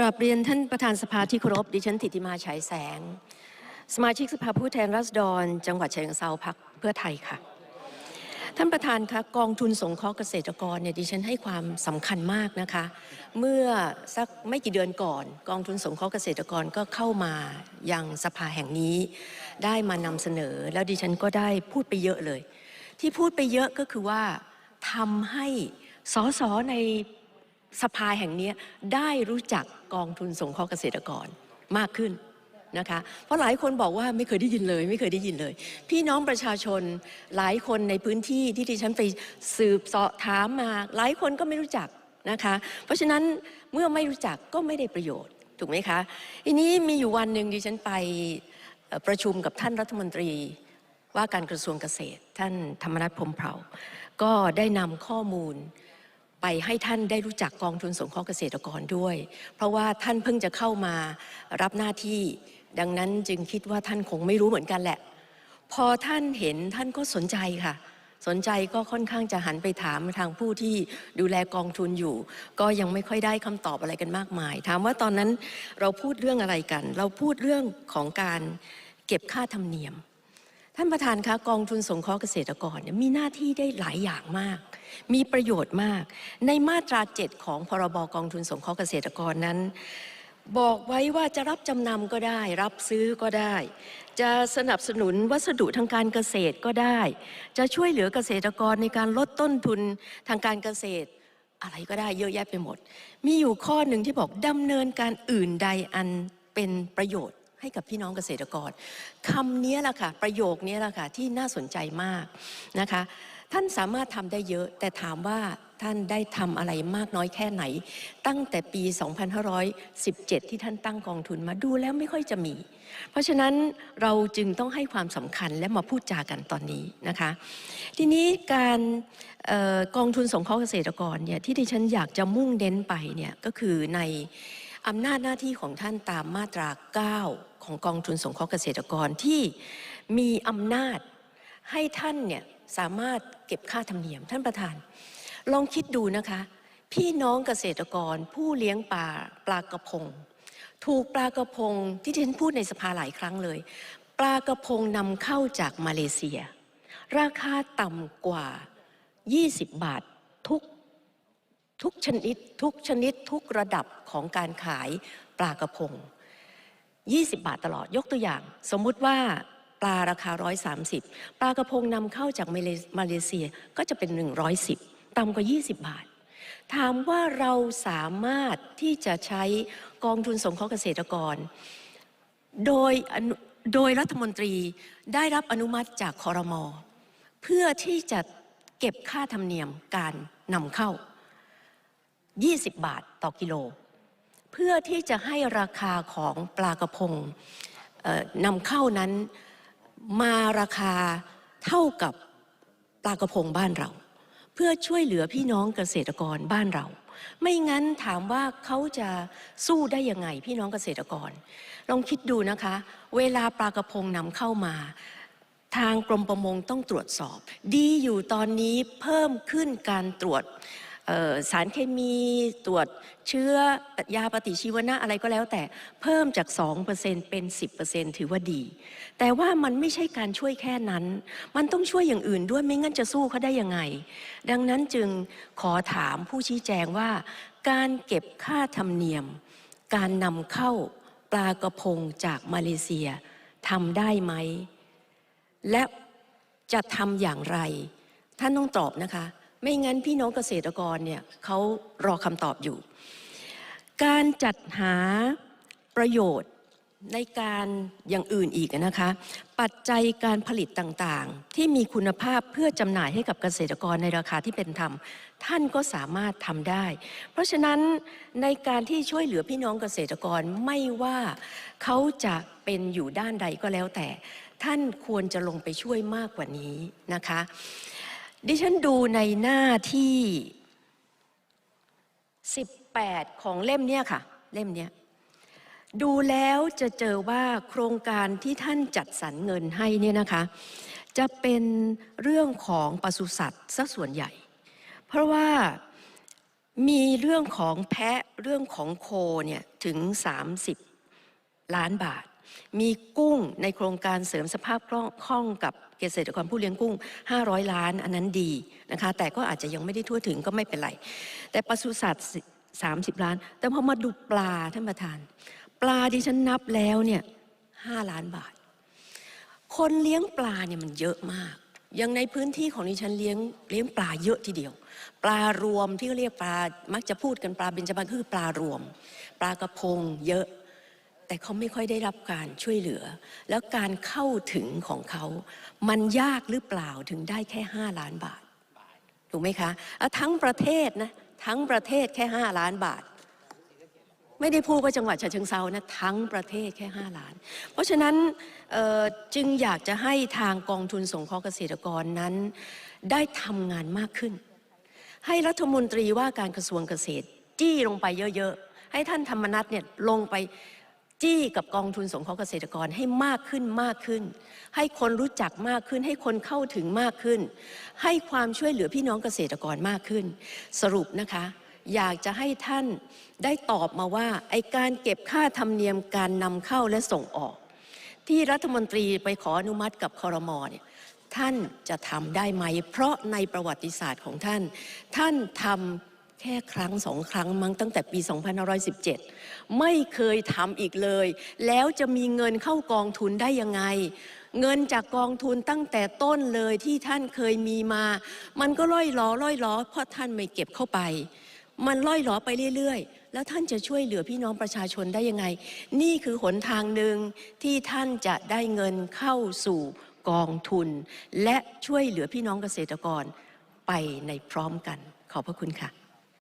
ราบเรียนท่านประธานสภาที่เคารพดิฉันธิติมาฉายแสง สมาชิกสภาผู้แทนราษฎร จังหวัดเชิงเทราพักเพื่อไทยค่ะ ท่านประธานคะกองทุนสงเคราะห์เกษตรกรเนี่ยดิฉันให้ความสำคัญมากนะคะ เมื่อสักไม่กี่เดือนก่อน กองทุนสงเคราะห์เกษตรกรก็เข้ามายังสภาแห่งนี้ ได้มานำเสนอ แล้วดิฉันก็ได้พูดไปเยอะเลย ที่พูดไปเยอะก็คือว่าทำให้สสใน สภาแห่งนี้ได้รู้จักกองทุนสงเคราะห์เกษตรกรมากขึ้นนะคะ เพราะหลายคนบอกว่าไม่เคยได้ยินเลย ไม่เคยได้ยินเลย พี่น้องประชาชนหลายคนในพื้นที่ที่ดิฉันไปสืบเสาะถามมา หลายคนก็ไม่รู้จักนะคะ เพราะฉะนั้นเมื่อไม่รู้จักก็ไม่ได้ประโยชน์ถูกไหมคะทีนี้มีอยู่วันหนึ่งดิฉันไปประชุมกับท่านรัฐมนตรีว่าการกระทรวงเกษตร ท่านธรรมนัฐพรมเผ่า ก็ได้นำข้อมูล ไปให้ท่านได้รู้จักกองทุนสงเคราะห์เกษตรกรด้วย เพราะว่าท่านเพิ่งจะเข้ามารับหน้าที่ ดังนั้นจึงคิดว่าท่านคงไม่รู้เหมือนกันแหละ พอท่านเห็นท่านก็สนใจค่ะ สนใจก็ค่อนข้างจะหันไปถามทางผู้ที่ดูแลกองทุนอยู่ ก็ยังไม่ค่อยได้คำตอบอะไรกันมากมาย ถามว่าตอนนั้นเราพูดเรื่องอะไรกัน เราพูดเรื่องของการเก็บค่าธรรมเนียม ท่านประธานคะกองทุนสงเคราะห์เกษตรกรมีหน้าที่ได้หลายอย่างมาก มีประโยชน์มาก ในมาตรา7ของพรบกองทุนสงเคราะห์เกษตรกรนั้น บอกไว้ว่าจะรับจำนำก็ได้ รับซื้อก็ได้ จะสนับสนุนวัสดุทางการเกษตรก็ได้ จะช่วยเหลือเกษตรกรในการลดต้นทุนทางการเกษตร อะไรก็ได้เยอะแยะไปหมด มีอยู่ข้อหนึ่งที่บอกดำเนินการอื่นใดอันเป็นประโยชน์ ให้กับพี่น้องเกษตรกรคำนี้แหละค่ะ ประโยคนี้แหละค่ะที่น่าสนใจมากนะคะ ท่านสามารถทำได้เยอะ แต่ถามว่าท่านได้ทำอะไรมากน้อยแค่ไหน ตั้งแต่ปี 2517 ที่ท่านตั้งกองทุนมาดูแล้วไม่ค่อยจะมี เพราะฉะนั้นเราจึงต้องให้ความสำคัญและมาพูดจากันตอนนี้นะคะ ทีนี้การออกองทุนสงเคราะห์เกษตรกรเนี่ยที่ดิฉันอยากจะมุ่งเน้นไปเนี่ยก็คือใน อำนาจหน้าที่ของท่านตามมาตรา 9 ของกองทุนสงเคราะห์เกษตรกรที่มีอำนาจให้ท่านเนี่ยสามารถเก็บค่าธรรมเนียมท่านประธาน ลองคิดดูนะคะ พี่น้องเกษตรกรผู้เลี้ยงปลาปลากระพง ถูกปลากระพงที่ที่ฉันพูดในสภาหลายครั้งเลย ปลากระพงนำเข้าจากมาเลเซีย ราคาต่ำกว่า 20 บาททุก ทุกชนิดทุกชนิดทุกระดับของการขายปลากระพง 20 บาทตลอดยกตัวอย่าง สมมุติว่าปลาราคา 130 ปลากระพงนำเข้าจากมาเลมาเลเซียก็จะเป็น 110ต่ำกว่า 20 บาท ถามว่าเราสามารถที่จะใช้กองทุนสงเคราะห์เกษตรกร โดยโดยรัฐมนตรีได้รับอนุมัติจากคอรมอเพื่อที่จะเก็บค่าธรรมเนียมการนำเข้า 20 บาทต่อกิโล เพื่อที่จะให้ราคาของปลากระพงนำเข้านั้นมาราคาเท่ากับปลากระพงบ้านเรา เพื่อช่วยเหลือพี่น้องเกษตรกรบ้านเรา ไม่งั้นถามว่าเขาจะสู้ได้ยังไงพี่น้องเกษตรกร ลองคิดดูนะคะ เวลาปลากระพงนำเข้ามาทางกรมประมงต้องตรวจสอบ ดีอยู่ตอนนี้เพิ่มขึ้นการตรวจ สารเคมีตรวจเชื้อยาปฏิชีวนะอะไรก็แล้วแต่เพิ่มจาก 2%เป็น 10%ถือว่าดี แต่ว่ามันไม่ใช่การช่วยแค่นั้น มันต้องช่วยอย่างอื่นด้วยไม่งั้นจะสู้เขาได้ยังไง ดังนั้นจึงขอถามผู้ชี้แจงว่า การเก็บค่าธรรมเนียม การนำเข้าปลากระพงจากมาเลเซียทำได้ไหม และจะทำอย่างไร ท่านต้องตอบนะคะ ไม่งั้นพี่น้องเกษตรกรเนี่ยเขารอคำตอบอยู่ การจัดหาประโยชน์ในการอย่างอื่นอีกนะคะ ปัจจัยการผลิตต่างๆ ที่มีคุณภาพเพื่อจำหน่ายให้กับเกษตรกรในราคาที่เป็นธรรม ท่านก็สามารถทำได้ เพราะฉะนั้นในการที่ช่วยเหลือพี่น้องเกษตรกรไม่ว่าเขาจะเป็นอยู่ด้านใดก็แล้วแต่ ท่านควรจะลงไปช่วยมากกว่านี้นะคะ ดิฉันดูในหน้าที่ 18 ของเล่มเนี้ยค่ะ เล่มเนี้ยดูแล้วจะเจอว่าโครงการที่ท่านจัดสรรเงินให้เนี่ยนะคะ จะเป็นเรื่องของปศุสัตว์ซะส่วนใหญ่ เพราะว่ามีเรื่องของแพะเรื่องของโคเนี่ยถึง 30 ล้านบาท มีกุ้งในโครงการเสริมสภาพคล่องคล่องกับเกษตรกรผู้เลี้ยงกุ้ง 500 ล้าน อันนั้นดีนะคะ แต่ก็อาจจะยังไม่ได้ทั่วถึงก็ไม่เป็นไร แต่ปศุสัตว์ 30 ล้าน แต่พอมาดูปลาท่านประธาน ปลาที่ฉันนับแล้วเนี่ย5ล้านบาท คนเลี้ยงปลาเนี่ยมันเยอะมากอย่างในพื้นที่ของดิฉันเลี้ยงเลี้ยงปลาเยอะทีเดียว ปลารวมที่เขาเรียกปลามักจะพูดกันปลาเบญจพรรณคือปลารวม ปลากระพงเยอะ แต่เขาไม่ค่อยได้รับการช่วยเหลือ แล้วการเข้าถึงของเขา มันยากหรือเปล่าถึงได้แค่ 5 ล้านบาท ถูกไหมคะทั้งประเทศนะทั้งประเทศแค่ 5 ล้านบาท ไม่ได้พูดว่าจังหวัดฉะเชิงเซานะทั้งประเทศแค่ 5 ล้าน เพราะฉะนั้นจึงอยากจะให้ทางกองทุนสงเคราะห์เกษตรกรนั้น ได้ทำงานมากขึ้น ให้รัฐมนตรีว่าการกระทรวงเกษตร จี้ลงไปเยอะๆ ให้ท่านธรรมนัฐเนี่ยลงไป จี้กับกองทุนสงเคราะห์เกษตรกรให้มากขึ้นมากขึ้น ให้คนรู้จักมากขึ้น ให้คนเข้าถึงมากขึ้น ให้ความช่วยเหลือพี่น้องเกษตรกรมากขึ้น สรุปนะคะ อยากจะให้ท่านได้ตอบมาว่าไอการเก็บค่าธรรมเนียมการนำเข้าและส่งออก ที่รัฐมนตรีไปขออนุมัติกับคอรมอเนี่ยท่านจะทำได้ไหม เพราะในประวัติศาสตร์ของท่าน ท่านทำ แค่ครั้งสองครั้งมั้งตั้งแต่ปี 2517 ไม่เคยทำอีกเลย แล้วจะมีเงินเข้ากองทุนได้ยังไง เงินจากกองทุนตั้งแต่ต้นเลยที่ท่านเคยมีมา มันก็ล่อยล้อล่อยล้อเพราะท่านไม่เก็บเข้าไป มันล่อยหลอไปเรื่อยๆ แล้วท่านจะช่วยเหลือพี่น้องประชาชนได้ยังไง นี่คือหนทางหนึ่งที่ท่านจะได้เงินเข้าสู่กองทุน และช่วยเหลือพี่น้องเกษตรกรไปในพร้อมกัน ขอบพระคุณค่ะ